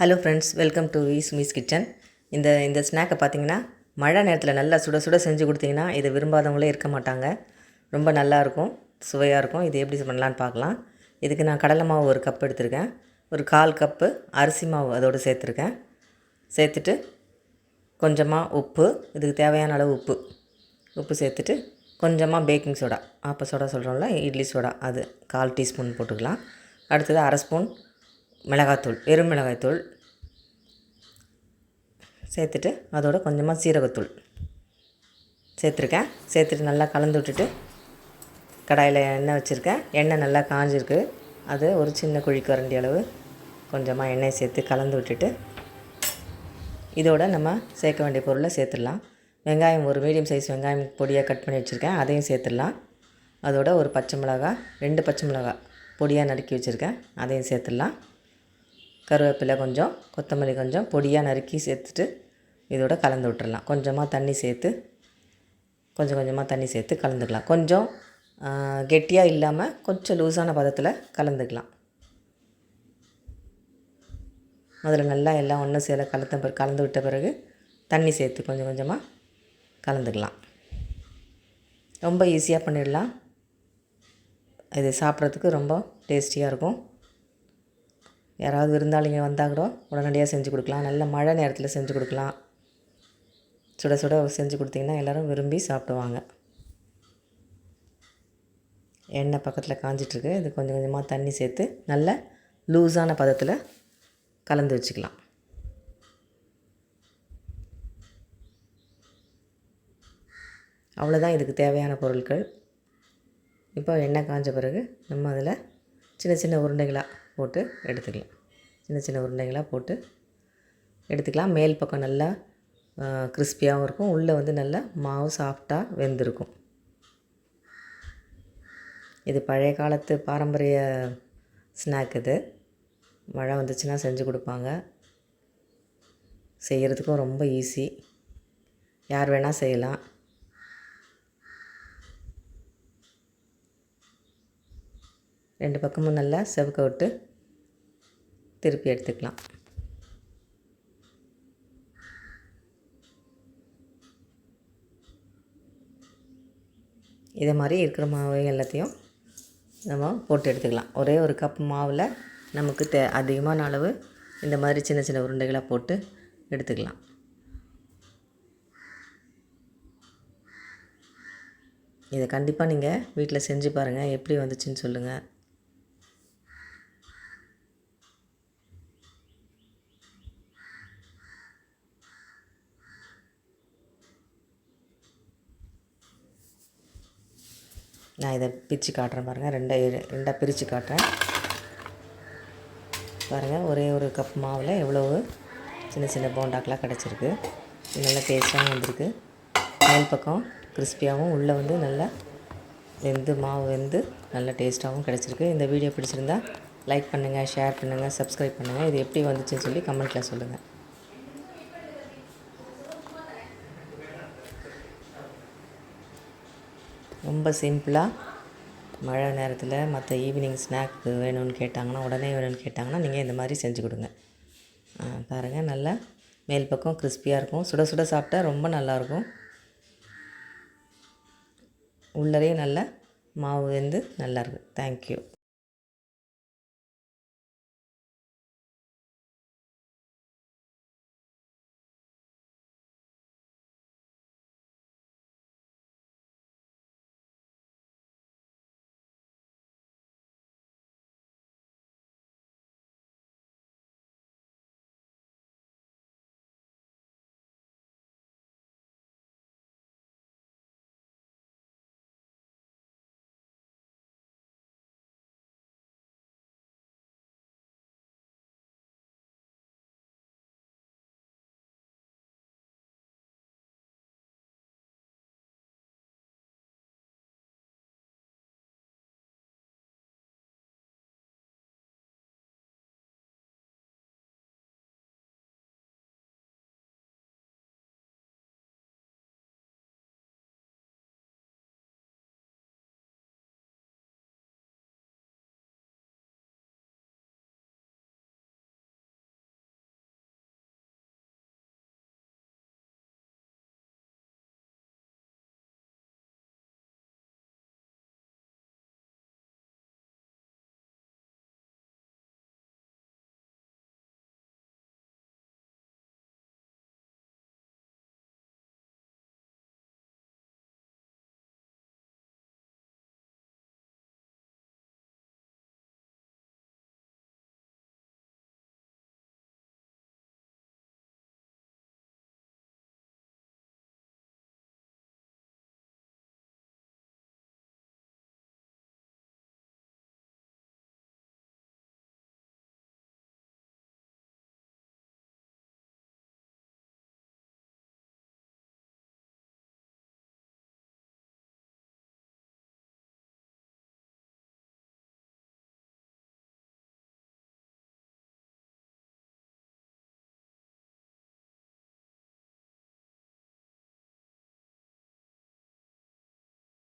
Hello friends welcome to வீஸ் மீஸ் kitchen இந்த இந்த ஸ்நாக்கை பார்த்தீங்கன்னா மழை நேரத்தில் நல்லா சுட சுட செஞ்சு கொடுத்தீங்கன்னா இதை விரும்பாதவங்களே இருக்க மாட்டாங்க. ரொம்ப நல்லாயிருக்கும் சுவையாக இருக்கும். இது எப்படி பண்ணலான்னு பார்க்கலாம் இதுக்கு நான் கடலை மாவு ஒரு கப் எடுத்திருக்கேன். ஒரு கால் கப்பு அரிசி மாவு அதோடு சேர்த்துருக்கேன். சேர்த்துட்டு கொஞ்சமாக உப்பு இதுக்கு தேவையான அளவு உப்பு. உப்பு சேர்த்துட்டு கொஞ்சமாக பேக்கிங் சோடா ஆப்ப சோடா சொல்கிறோம்ல இட்லி சோடா அது கால் டீஸ்பூன் போட்டுக்கலாம். அடுத்தது அரை ஸ்பூன் மிளகாத்தூள் வெறும் மிளகாய்த்தூள் சேர்த்துட்டு அதோட கொஞ்சமாக சீரகத்தூள் சேர்த்துருக்கேன். சேர்த்துட்டு நல்லா கலந்து விட்டுட்டு கடாயில் எண்ணெய் வச்சுருக்கேன். எண்ணெய் நல்லா காஞ்சிருக்கு. அது ஒரு சின்ன குழிக்கு வரண்டி அளவு கொஞ்சமாக எண்ணெய் சேர்த்து கலந்து விட்டுட்டு இதோட நம்ம சேர்க்க வேண்டிய பொருளை சேர்த்துடலாம். வெங்காயம் ஒரு மீடியம் சைஸ் வெங்காயம் பொடியாக கட் பண்ணி வச்சுருக்கேன். அதையும் சேர்த்துடலாம். அதோட ஒரு பச்சை மிளகா ரெண்டு பச்சை மிளகா பொடியாக நறுக்கி வச்சுருக்கேன். அதையும் சேர்த்துடலாம். கருவேப்பிலை கொஞ்சம் கொத்தமல்லி கொஞ்சம் பொடியாக நறுக்கி சேர்த்துட்டு இதோட கலந்து விட்டுறலாம். கொஞ்சமாக தண்ணி சேர்த்து கொஞ்சம் கொஞ்சமாக தண்ணி சேர்த்து கலந்துக்கலாம். கொஞ்சம் கெட்டியாக இல்லாமல் கொஞ்சம் லூஸான பதத்தில் கலந்துக்கலாம். முதல்ல நல்லா எல்லாம் ஒன்றும் சேர கலந்த பிறகு கலந்து விட்ட பிறகு தண்ணி சேர்த்து கொஞ்சம் கொஞ்சமாக கலந்துக்கலாம். ரொம்ப ஈஸியாக பண்ணிடலாம். இது சாப்பிட்றதுக்கு ரொம்ப டேஸ்டியாக இருக்கும். யாராவது விருந்தாளிங்க வந்தால் கூட உடனடியாக செஞ்சு கொடுக்கலாம். நல்ல மழை நேரத்தில் செஞ்சு கொடுக்கலாம். சுட சுட செஞ்சு கொடுத்தீங்கன்னா எல்லோரும் விரும்பி சாப்பிடுவாங்க. எண்ணெய் பக்கத்தில் காஞ்சிட்ருக்கு. இது கொஞ்சம் கொஞ்சமாக தண்ணி சேர்த்து நல்ல லூஸான பதத்தில் கலந்து வச்சுக்கலாம். அவ்வளோதான் இதுக்கு தேவையான பொருட்கள். இப்போ எண்ணெய் காஞ்ச பிறகு நம்ம அதில் சின்ன சின்ன உருண்டைகளாக போட்டு எடுத்துக்கலாம். சின்ன சின்ன உருண்டைகளாக போட்டு எடுத்துக்கலாம். மேல் பக்கம் நல்லா கிறிஸ்பியாகவும் இருக்கும். உள்ளே வந்து நல்லா மாவு சாஃப்டாக வெந்திருக்கும். இது பழைய காலத்து பாரம்பரிய ஸ்நாக் இது. மழை வந்துச்சுன்னா செஞ்சு கொடுப்பாங்க. செய்கிறதுக்கும் ரொம்ப ஈஸி யார் வேணால் செய்யலாம். ரெண்டு பக்கமும் நல்லா செவக்க விட்டு திருப்பி எடுத்துக்கலாம். இதை மாதிரி இருக்கிற மாவு எல்லாத்தையும் நம்ம போட்டு எடுத்துக்கலாம். ஒரே ஒரு கப் மாவில் நமக்கு தே அதிகமான அளவு இந்த மாதிரி சின்ன சின்ன உருண்டைகளாக போட்டு எடுத்துக்கலாம். இதை கண்டிப்பாக நீங்கள் வீட்டில் செஞ்சு பாருங்கள் எப்படி வந்துச்சுன்னு சொல்லுங்கள் நான் இதை பிரித்து காட்டுறேன் பாருங்கள் ரெண்டாக ரெண்டாக பிரித்து காட்டுறேன். பாருங்கள் ஒரே ஒரு கப் மாவில் எவ்வளவு சின்ன சின்ன போண்டாக்கெலாம் கிடச்சிருக்கு. நல்லா டேஸ்ட்டாகவும் வந்திருக்கு. மேல் பக்கம் கிறிஸ்பியாகவும் உள்ளே வந்து நல்லா வெந்து மாவு வெந்து நல்ல டேஸ்ட்டாகவும் கிடச்சிருக்கு. இந்த வீடியோ பிடிச்சிருந்தா லைக் பண்ணுங்கள் ஷேர் பண்ணுங்கள் சப்ஸ்கிரைப் பண்ணுங்கள் இது எப்படி வந்துச்சுன்னு சொல்லி கமெண்ட்டில் சொல்லுங்கள் ரொம்ப சிம்பிளாக மழை நேரத்தில் மற்ற ஈவினிங் ஸ்நாக் வேணும்னு கேட்டாங்கன்னா உடனே வேணும்னு கேட்டாங்கன்னா நீங்கள் இந்த மாதிரி செஞ்சு கொடுங்க. பாருங்கள் நல்லா மேல் பக்கம் கிறிஸ்பியாக இருக்கும். சுட சுட சாப்பிட்டா ரொம்ப நல்லாயிருக்கும் உள்ளரையும் நல்லா மாவு வெந்து நல்லாயிருக்கு தேங்க்யூ